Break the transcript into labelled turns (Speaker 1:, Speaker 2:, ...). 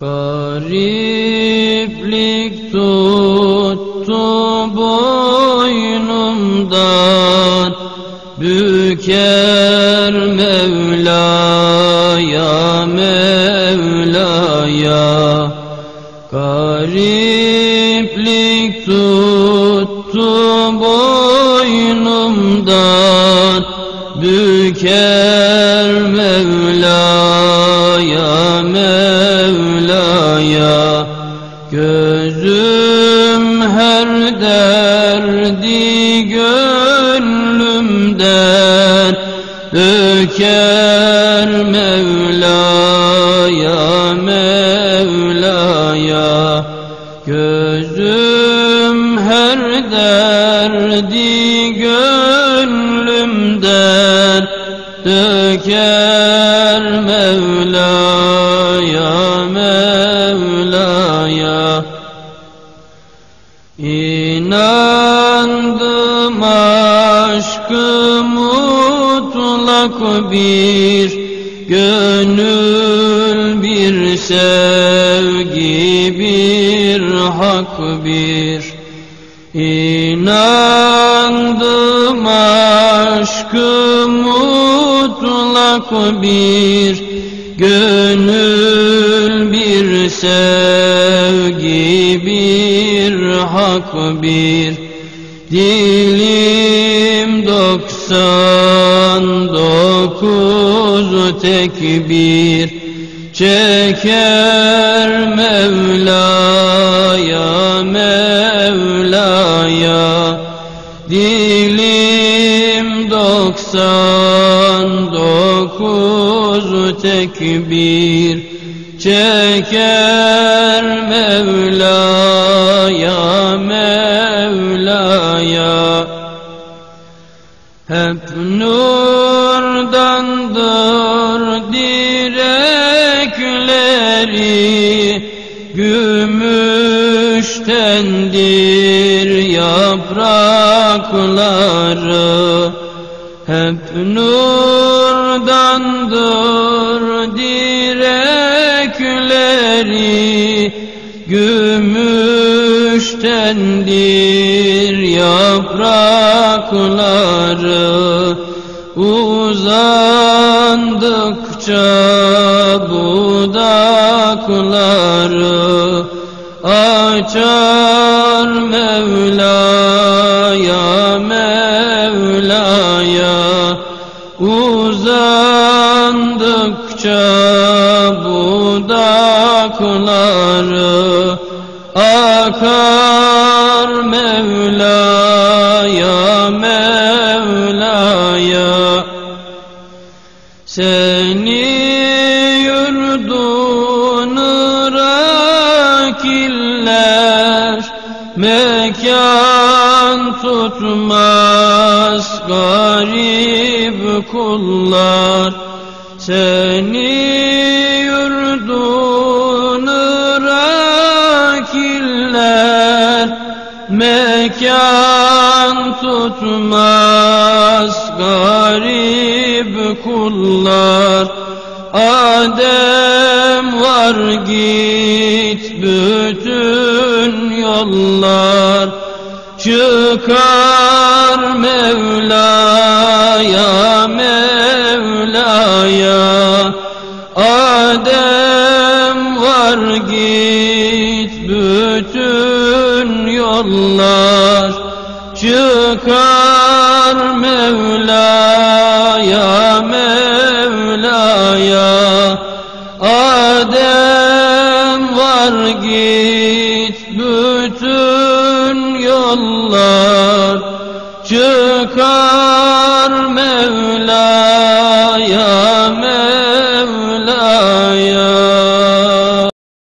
Speaker 1: Gariplik tuttu boynumdan Büker Mevla'ya Mevla'ya. Gariplik tuttu boynumdan Büker Mevla'ya Döker Mevla'ya Mevla'ya. Gözüm her derdi gönlümden. Döker Mevla'ya aşkı mutlak bir Gönül bir sevgi bir hak bir İnandım. Aşkı mutlak bir Gönül bir sevgi bir hak bir Dilim doksan dokuz tekbir Çeker Mevla'ya Mevla'ya. Dilim doksan dokuz tekbir Çeker Mevla'ya Mevla'ya. Hep nurdandır direkleri Gümüştendir yaprakları Hep nurdandır direkleri Gümüştendir yaprakları Uzandıkça budakları Açar Uzandıkça budakları Akar Mevla'ya Mevla'ya? Seni yurdunu rakiller Mekan tutmaz garip kullar Seni yurdunu rakiller Mekan tutmaz garip kullar. Adem var git bütün yollar. Çıkar Mevla'ya Mevla'ya Adem var git bütün yollar. Çıkar Mevla'ya Mevla'ya. Adem var git bütün yollar. Çıkar Mevla'ya